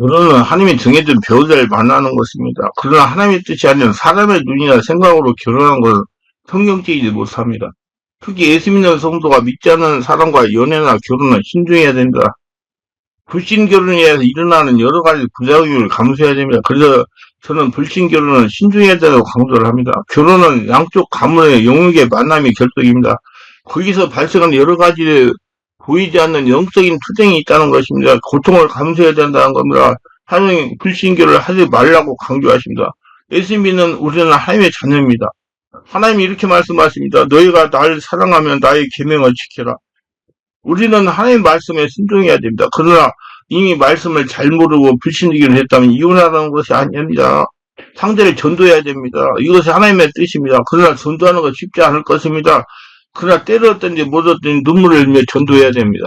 결혼은 하나님이 정해준 배우자를 만나는 것입니다. 그러나 하나님의 뜻이 아닌 사람의 눈이나 생각으로 결혼한 것은 성경적이지 못합니다. 특히 예수 믿는 성도가 믿지 않는 사람과 연애나 결혼은 신중해야 됩니다. 불신 결혼에 의해서 일어나는 여러 가지 부작용을 감수해야 됩니다. 그래서 저는 불신 결혼은 신중해야 된다고 강조를 합니다. 결혼은 양쪽 가문의 영역의 만남이 결정입니다. 거기서 발생하는 여러 가지 보이지 않는 영적인 투쟁이 있다는 것입니다. 고통을 감수해야 된다는 겁니다. 하나님 불신교를 하지 말라고 강조하십니다. 예수 믿는 우리는 하나님의 자녀입니다. 하나님이 이렇게 말씀하십니다. 너희가 나를 사랑하면 나의 계명을 지켜라. 우리는 하나님 말씀에 순종해야 됩니다. 그러나 이미 말씀을 잘 모르고 불신지기를 했다면 이혼하는 것이 아닙니다. 상대를 전도해야 됩니다. 이것이 하나님의 뜻입니다. 그러나 전도하는 것 쉽지 않을 것입니다. 그러나 때렸든지 못 얻든지 눈물을 흘며 전도해야 됩니다.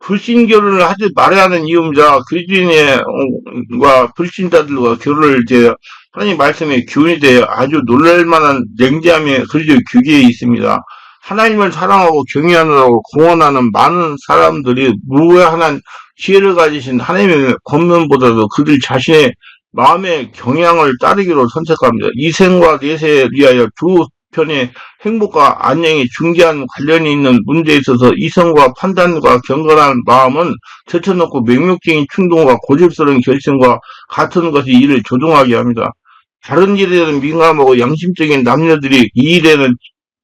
불신 결혼을 하지 말아야 하는 이유입니다. 그리스인과 불신자들과 결혼을 이제 하나님 말씀에 교훈이 되어 아주 놀랄만한 냉정함의 그리스도 교계에 있습니다. 하나님을 사랑하고 경외하느라고 공헌하는 많은 사람들이 무한한 지혜를 가지신 하나님의 권면보다도 그들 자신의 마음의 경향을 따르기로 선택합니다. 이생과 내세에 위하여 두 편의 행복과 안녕이 중대한 관련이 있는 문제에 있어서 이성과 판단과 경건한 마음은 제쳐놓고 맹목적인 충동과 고집스러운 결심과 같은 것이 이를 조종하게 합니다. 다른 일에는 민감하고 양심적인 남녀들이 이 일에는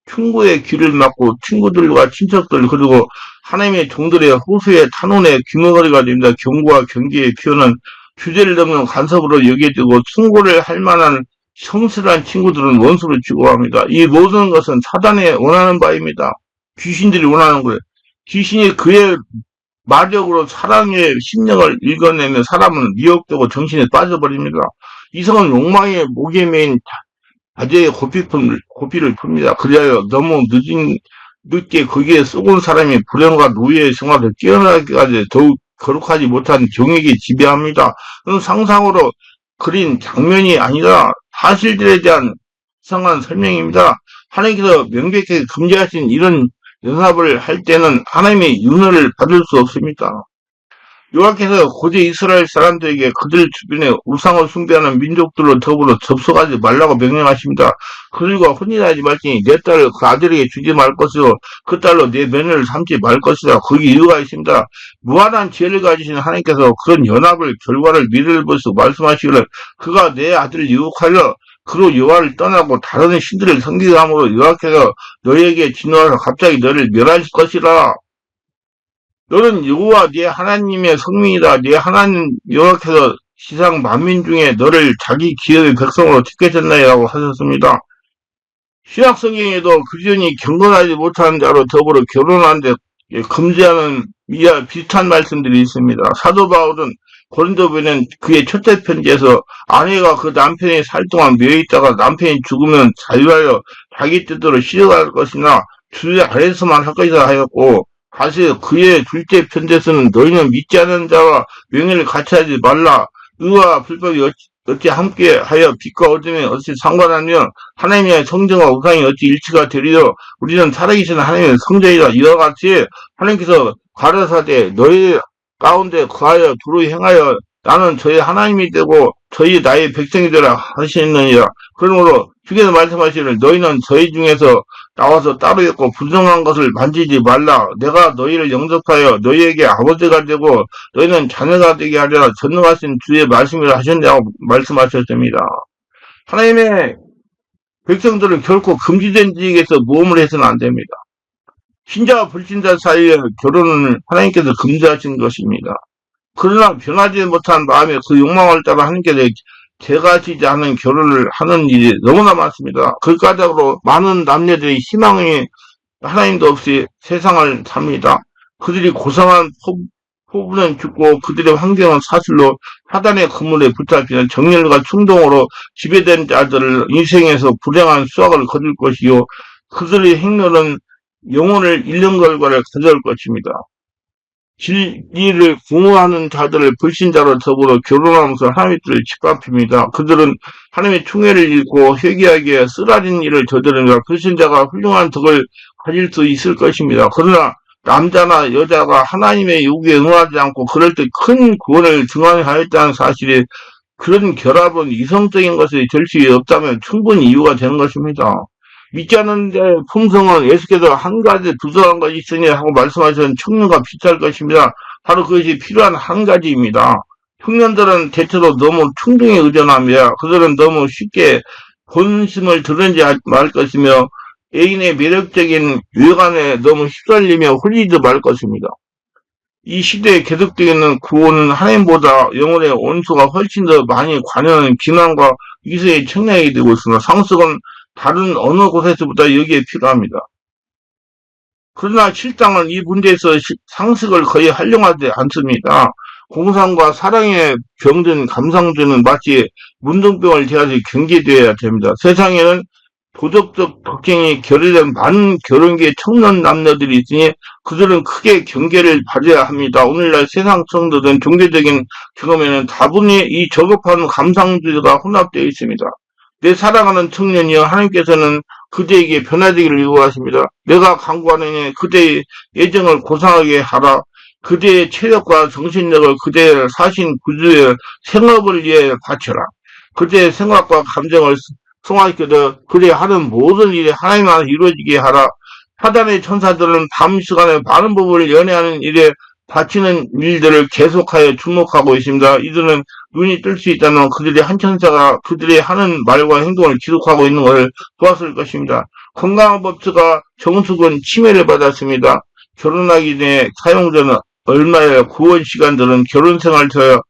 충고의 귀를 막고 친구들과 친척들 그리고 하나님의 종들의 호수의 탄원에 귀머거리가 됩니다. 경고와 경계의 표현은 주제를 넘는 간섭으로 여겨지고 충고를 할 만한 성실한 친구들은 원수를 취급합니다. 이 모든 것은 사단의 원하는 바입니다. 귀신들이 원하는 거예요. 귀신이 그의 마력으로 사랑의 심령을 읽어내면 사람은 미혹되고 정신에 빠져버립니다. 이성은 욕망의 목에 메인 아재의 고피품, 고피를 풉니다. 그리하여 너무 늦은, 늦게 거기에 쏘은 사람이 불행과 노예의 생활을 깨어나기까지 더욱 거룩하지 못한 경액이 지배합니다. 그건 상상으로 그린 장면이 아니라 사실들에 대한 이상한 설명입니다. 하나님께서 명백하게 금지하신 이런 연합을 할 때는 하나님의 윤허를 받을 수 없습니다. 요하께서 고대 이스라엘 사람들에게 그들 주변에 우상을 숭배하는 민족들로 더불어 접속하지 말라고 명령하십니다. 그들과 혼인하지 말지니 내 딸을 그 아들에게 주지 말 것이요 그 딸로 내 며느리를 삼지 말 것이다. 거기 이유가 있습니다. 무한한 지혜를 가지신 하나님께서 그런 연합을 결과를 미래를 볼수 말씀하시기를 그가 내 아들을 유혹하여 그로 여호와를 떠나고 다른 신들을 섬기함으로 여호와께서 너에게 진노하서 갑자기 너를 멸하실 것이라. 너는 여호와 네 하나님의 성민이다. 네 하나님 여호와께서 시상 만민 중에 너를 자기 기업의 백성으로 택하셨나이라고 하셨습니다. 신약 성경에도 그전이 경건하지 못하는 자로 더불어 결혼하는데 금지하는 미야 비슷한 말씀들이 있습니다. 사도 바울은 고린도변은 그의 첫째 편지에서 아내가 그 남편이 살 동안 묘 있다가 남편이 죽으면 자유하여 자기 뜻대로 시어갈 것이나 주의 아래서만 할 것이다 하였고 다시 그의 둘째 편지에서는 너희는 믿지 않는 자와 명예를 같이 하지 말라. 의와 불법이 어찌, 어찌 함께 하여 빛과 어둠이 어찌 상관하며 하나님의 성정과 우상이 어찌 일치가 되리요. 우리는 살아계신 하나님의 성전이다. 이와 같이 하나님께서 가라사대 너희 가운데 거하여 두루 행하여 나는 저희 하나님이 되고 저희 나의 백성이 되라 하시느니라. 그러므로 주께서 말씀하시기를 너희는 저희 중에서 나와서 있고 부정한 것을 만지지 말라. 내가 너희를 영접하여 너희에게 아버지가 되고 너희는 자녀가 되게 하리라. 전능하신 주의 말씀을 하셨냐고 말씀하셨습니다. 하나님의 백성들은 결코 금지된 지역에서 모험을 해서는 안 됩니다. 신자와 불신자 사이의 결혼을 하나님께서 금지하신 것입니다. 그러나 변하지 못한 마음의 그 욕망을 따라 하나님께서 제가 지지 않은 결혼을 하는 일이 너무나 많습니다. 그 까닭으로 많은 남녀들이 희망이 하나님도 없이 세상을 삽니다. 그들이 고상한 포 부는 죽고 그들의 환경은 사실로 사단의 그물에 붙잡히는 정열과 충동으로 지배된 자들을 인생에서 불행한 수확을 거둘 것이요. 그들의 행렬은 영혼을 잃는 결과를 가져올 것입니다. 진리를 공허하는 자들을 불신자로 더불어 결혼하면서 하나님의 뜻을 짓밟힙니다. 그들은 하나님의 충애를 잃고 회개하기에 쓰라린 일을 저지르니까 불신자가 훌륭한 덕을 가질 수 있을 것입니다. 그러나 남자나 여자가 하나님의 요구에 응하지 않고 그럴 때 큰 구원을 증언하였다는 사실이 그런 결합은 이성적인 될수 없다면 충분히 이유가 되는 것입니다. 믿지 않는데 품성은 예수께서 한 가지 부족한 것이 있으니 하고 말씀하신 청년과 비슷할 것입니다. 바로 그것이 필요한 한 가지입니다. 청년들은 대체로 너무 충동에 의존하며 그들은 너무 쉽게 본심을 드러내지 말 것이며 애인의 매력적인 외관에 너무 휩쓸리며 홀리지 말 것입니다. 이 시대에 계속되는 구원은 하나님보다 영혼의 온수가 훨씬 더 많이 관여하는 기만과 이세의 청량이 되고 있습니다. 상속은 다른 어느 곳에서보다 여기에 필요합니다. 그러나 실상은 이 문제에서 상식을 거의 활용하지 않습니다. 공상과 사랑에 병든 감상주는 마치 문둥병을 대하듯 경계되어야 됩니다. 세상에는 도덕적 덕행이 결여된 많은 결혼계 청년 남녀들이 있으니 그들은 크게 경계를 받아야 합니다. 오늘날 세상 성도든 종교적인 경험에는 다분히 이 저급한 감상주의가 혼합되어 있습니다. 내 사랑하는 청년이여 하나님께서는 그대에게 변화되기를 요구하십니다. 내가 강구하느니 그대의 예정을 고상하게 하라. 그대의 체력과 정신력을 그대의 사신 구주의 생업을 위해 바쳐라. 그대의 생각과 감정을 성화시켜서 그대 하는 모든 일이 하나님 안에 이루어지게 하라. 사단의 천사들은 밤 시간에 많은 부분을 연애하는 일에 바치는 일들을 계속하여 주목하고 있습니다. 이들은 눈이 뜰 수 있다면 그들의 한 천사가 그들의 하는 말과 행동을 기록하고 있는 것을 보았을 것입니다. 건강한 법수가 정숙은 침해를 받았습니다. 결혼하기 전에 사용자는 얼마의 구원 시간들은 결혼 생활 저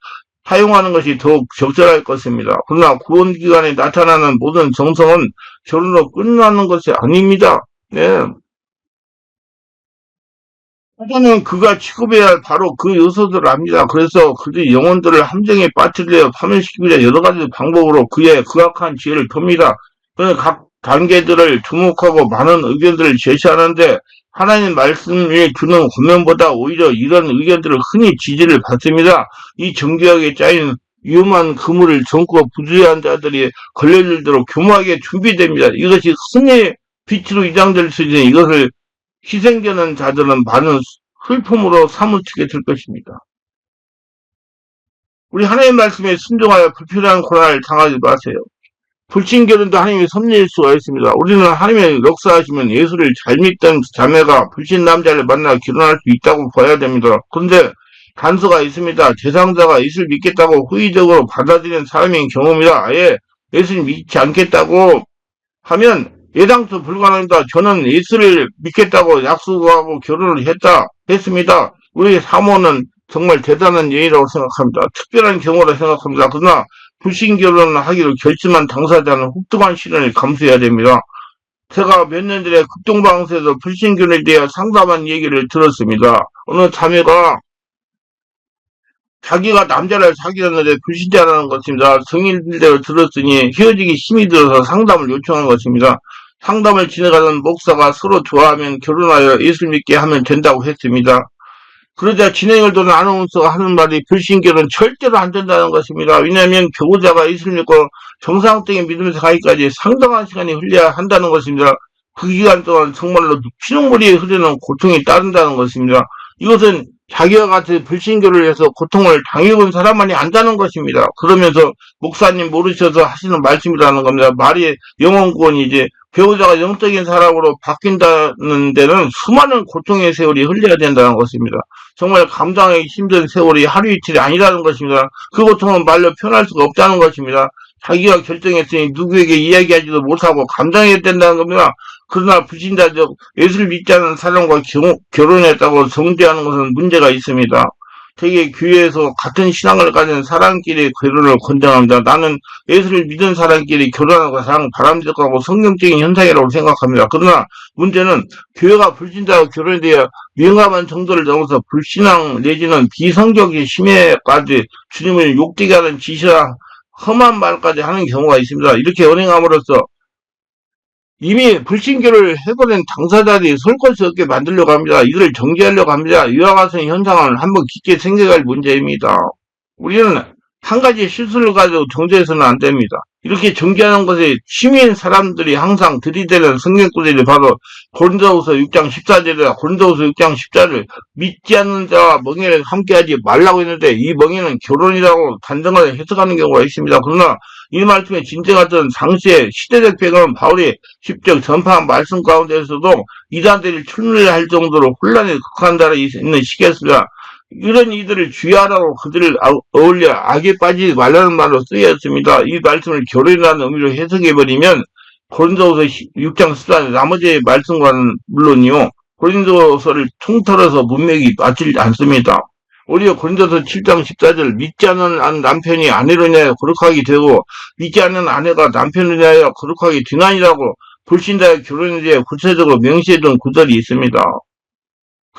사용하는 것이 더욱 적절할 것입니다. 그러나 구원 기간에 나타나는 모든 정성은 결혼으로 끝나는 것이 아닙니다. 네. 사자는 그가 취급해야 할 바로 그 요소들을 압니다. 그래서 그의 영혼들을 함정에 빠뜨려 파멸시키려 여러 가지 방법으로 그의 극악한 지혜를 봅니다. 그는 각 단계들을 주목하고 많은 의견들을 제시하는데 하나님 말씀이 주는 권면보다 오히려 이런 의견들을 흔히 지지를 받습니다. 이 정교하게 짜인 위험한 그물을 정고 부주의한 자들이 걸려들도록 교묘하게 준비됩니다. 이것이 흔히 빛으로 이장될 수 있는 이것을 희생되는 자들은 많은 슬픔으로 사무치게 될 것입니다. 우리 하나님 말씀에 순종하여 불필요한 고난을 당하지 마세요. 불신결혼도 하나님이 섭리일 수가 있습니다. 우리는 하나님의 역사하시면 예수를 잘 믿던 자매가 불신 남자를 만나 결혼할 수 있다고 봐야 됩니다. 그런데 단서가 있습니다. 대상자가 예수를 믿겠다고 후의적으로 받아들이는 사람인 경우입니다. 아예 예수를 믿지 않겠다고 하면 예당도 불가능합니다. 저는 예수를 믿겠다고 약속하고 결혼을 했다, 했습니다. 우리 사모는 정말 대단한 예의라고 생각합니다. 특별한 경우라 생각합니다. 그러나 불신 결혼을 하기로 결심한 당사자는 혹독한 시련을 감수해야 됩니다. 제가 몇 년 전에 극동방송에서 불신 결혼에 대해 상담한 얘기를 들었습니다. 어느 자매가 자기가 남자를 사귀었는데 불신자라는 것입니다. 성인들대로 들었으니 헤어지기 힘이 들어서 상담을 요청한 것입니다. 상담을 진행하는 목사가 서로 좋아하면 결혼하여 예수 믿게 하면 된다고 했습니다. 그러자 진행을 도는 아나운서가 하는 말이 불신결은 절대로 안 된다는 것입니다. 왜냐하면 교우자가 예수를 믿고 정상적인 믿음에서 가기까지 상당한 시간이 흘려야 한다는 것입니다. 그 기간 동안 정말로 피눈물이 흐르는 고통이 따른다는 것입니다. 이것은 자기와 같이 불신교를 해서 고통을 당해본 사람만이 안다는 것입니다. 그러면서 목사님 모르셔서 하시는 말씀이라는 겁니다. 말이 영원 구원이지 배우자가 영적인 사람으로 바뀐다는 데는 수많은 고통의 세월이 흘려야 된다는 것입니다. 정말 감당하기 힘든 세월이 하루 이틀이 아니라는 것입니다. 그 고통은 말로 표현할 수가 없다는 것입니다. 자기가 결정했으니 누구에게 이야기하지도 못하고 감당해야 된다는 겁니다. 그러나 불신자적 예수를 믿지 않는 사람과 결혼했다고 정죄하는 것은 문제가 있습니다. 되게 교회에서 같은 신앙을 가진 사람끼리 결혼을 권장합니다. 나는 예수를 믿은 사람끼리 결혼하고 사랑 바람직하고 성경적인 현상이라고 생각합니다. 그러나 문제는 교회가 불신자와 결혼에 대해 명함한 정도를 넘어서 불신앙 내지는 비성경의 심해까지 주님을 욕되게 하는 지시와 험한 말까지 하는 경우가 있습니다. 이렇게 언행함으로써 이미 불신교를 해버린 당사자들이 설 것이 없게 만들려고 합니다. 이들을 정지하려고 합니다. 이와 같은 현상을 한번 깊게 생각할 문제입니다. 우리는 한 가지 실수를 가지고 정죄해서는 안 됩니다. 이렇게 정죄하는 것에 취미인 사람들이 항상 들이대는 성경구절이 바로 고린도후서 6장 14절이다. 고린도후서 6장 14절 믿지 않는 자와 멍에를 함께하지 말라고 했는데 이 멍에는 결혼이라고 단정하게 해석하는 경우가 있습니다. 그러나 이 말씀의 진정하던 당시의 시대적 배경은 바울이 직접 전파한 말씀 가운데서도 이단들이 출몰할 정도로 혼란에 극한 달에 있는 시기였습니다. 이런 이들을 주의하라고 그들을 아- 어울려 악에 빠지지 말라는 말로 쓰였습니다. 이 말씀을 결혼이라는 의미로 해석해버리면 고린도서 6장 14절 나머지 말씀과는 물론이요. 고린도서를 통틀어서 문맥이 맞지 않습니다. 오히려 고린도서 7장 14절 믿지 않는 안- 남편이 아내로 인하여 거룩하게 되고 믿지 않는 아내가 남편을 인하여 거룩하게 되나니라고 불신자의 결혼에 대해 구체적으로 명시해둔 구절이 있습니다.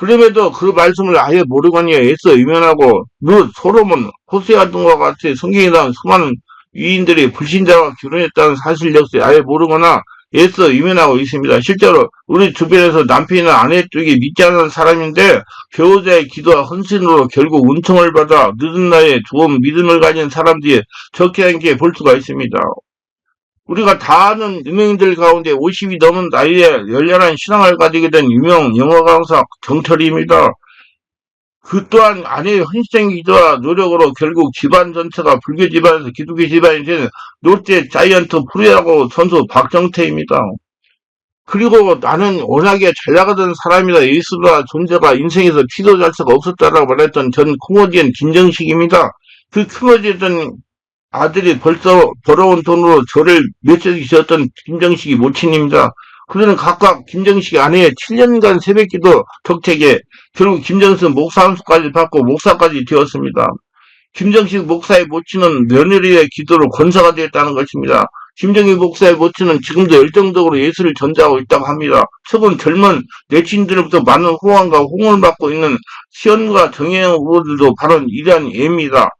그럼에도 그 말씀을 아예 모르거니 애써 유면하고 룻, 소로몬, 호세아 등과 같이 성경에 나온 수많은 위인들이 불신자와 결혼했다는 사실 역시 아예 모르거나 애써 유면하고 있습니다. 실제로 우리 주변에서 남편이나 아내 쪽이 믿지 않는 사람인데 배우자의 기도와 헌신으로 결국 은총을 받아 늦은 나이에 좋은 믿음을 가진 사람들이 적지 않게 볼 수가 있습니다. 우리가 다 아는 유명인들 가운데 50이 넘은 나이에 열렬한 신앙을 가지게 된 유명 영어 강사 정철입니다. 그 또한 아내의 헌신적인 기도와 노력으로 결국 집안 전체가 불교 집안에서 기독교 집안이 된 롯데 자이언트 프로야구 선수 박정태입니다. 그리고 나는 워낙에 잘 나가던 사람이다. 예수가 존재가 인생에서 피도 자체가 없었다라고 말했던 전 코미디언 김정식입니다. 그 코미디언 아들이 벌써 벌어온 돈으로 저를 몇억이 지었던 김정식이 모친입니다. 그들은 각각 김정식 아내의 7년간 새벽기도 덕택에 결국 김정식 목사 한수까지 받고 목사까지 되었습니다. 김정식 목사의 모친은 며느리의 기도로 권사가 되었다는 것입니다. 김정희 목사의 모친은 지금도 열정적으로 예수를 전자하고 있다고 합니다. 최근 젊은 내친들로부터 많은 호응과 호응을 받고 있는 시연과 정혜영 후보들도 바로 이러한 예입니다.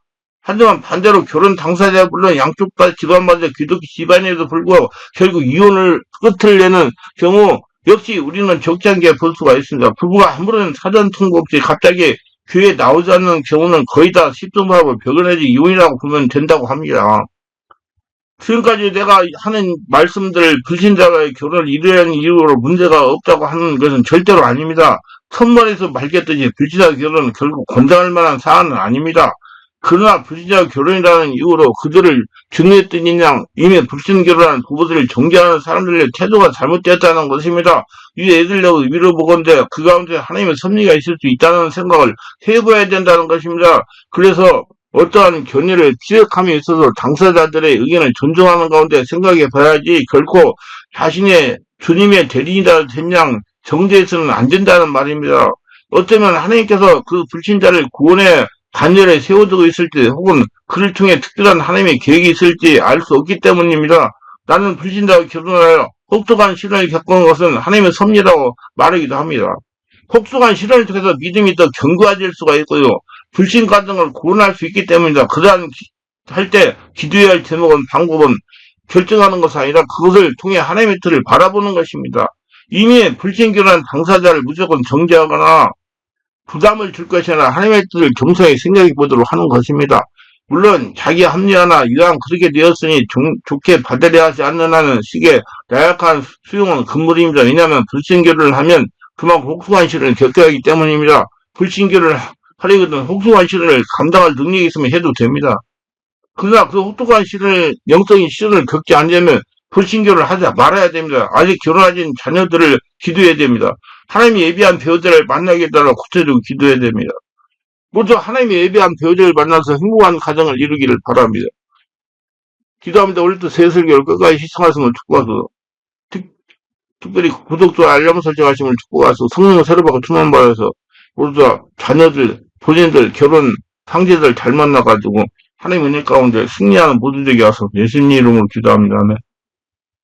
하지만 반대로 결혼 당사자 물론 양쪽 다 집안마다 기독교 집안에도 불구하고 결국 이혼을 끝을 내는 경우 역시 우리는 적지 않게 볼 수가 있습니다. 부부가 아무런 사전 통보 없이 갑자기 교회에 나오지 않는 경우는 거의 다 십동하고 벽을 내지 이혼이라고 보면 된다고 합니다. 지금까지 내가 하는 말씀들 불신자와의 결혼을 이러한 이유로 문제가 없다고 하는 것은 절대로 아닙니다. 첫머리에서 밝혔듯이 불신자 결혼은 결국 권장할 만한 사안은 아닙니다. 그러나 불신자 결혼이라는 이유로 그들을 증오했더니 양 이미 불신 결혼한 부부들을 정죄하는 사람들의 태도가 잘못되었다는 것입니다. 이 애들로 위로 보건데 그 가운데 하나님의 섭리가 있을 수 있다는 생각을 해봐야 된다는 것입니다. 그래서 어떠한 견해를 지적함에 있어서 당사자들의 의견을 존중하는 가운데 생각해 봐야지 결코 자신의 주님의 대리인이라 된양 정죄해서는 안 된다는 말입니다. 어쩌면 하나님께서 그 불신자를 구원해 단열에 세워두고 있을지 혹은 그를 통해 특별한 하나님의 계획이 있을지 알 수 없기 때문입니다. 나는 불신자와 결혼하여 혹독한 시련을 겪은 것은 하나님의 섭리라고 말하기도 합니다. 혹독한 시련을 통해서 믿음이 더 견고해질 수가 있고요. 불신 가정을 구원할 수 있기 때문입니다. 그러한 할때 기도해야 할 제목은 방법은 결정하는 것이 아니라 그것을 통해 하나님의 뜻을 바라보는 것입니다. 이미 불신 결혼한 당사자를 무조건 정죄하거나 부담을 줄 것이 아니라 하나님의 뜻을 겸손히 생각해 보도록 하는 것입니다. 물론 자기 합리화나 이왕 그렇게 되었으니 종- 좋게 받아들여야 하지 않는 한은 식의 나약한 수용은 금물입니다. 왜냐하면 불신교를 하면 그만큼 혹독한 시련을 겪어야 하기 때문입니다. 불신교를 하려거든 혹독한 시련을 감당할 능력이 있으면 해도 됩니다. 그러나 그 혹독한 시련을 영적인 시련을 겪지 않으려면 불신교를 하지 말아야 됩니다. 아직 결혼하진 자녀들을 기도해야 됩니다. 하나님이 예비한 배우자를 만나게 해달라 구체적으로 기도해야 됩니다. 모두 하나님이 예비한 배우자를 만나서 행복한 가정을 이루기를 바랍니다. 기도합니다. 오늘도 새설교를 끝까지 시청하시면 축복하소서. 특, 특별히 구독과 알람 설정하시면 축복하소서. 성령을 새로 받고 충만 받아서 모두 다 자녀들, 본인들, 결혼, 상제들 잘 만나가지고 하나님 은혜 가운데 승리하는 모든 적이 와서 예수님 이름으로 기도합니다. 아멘.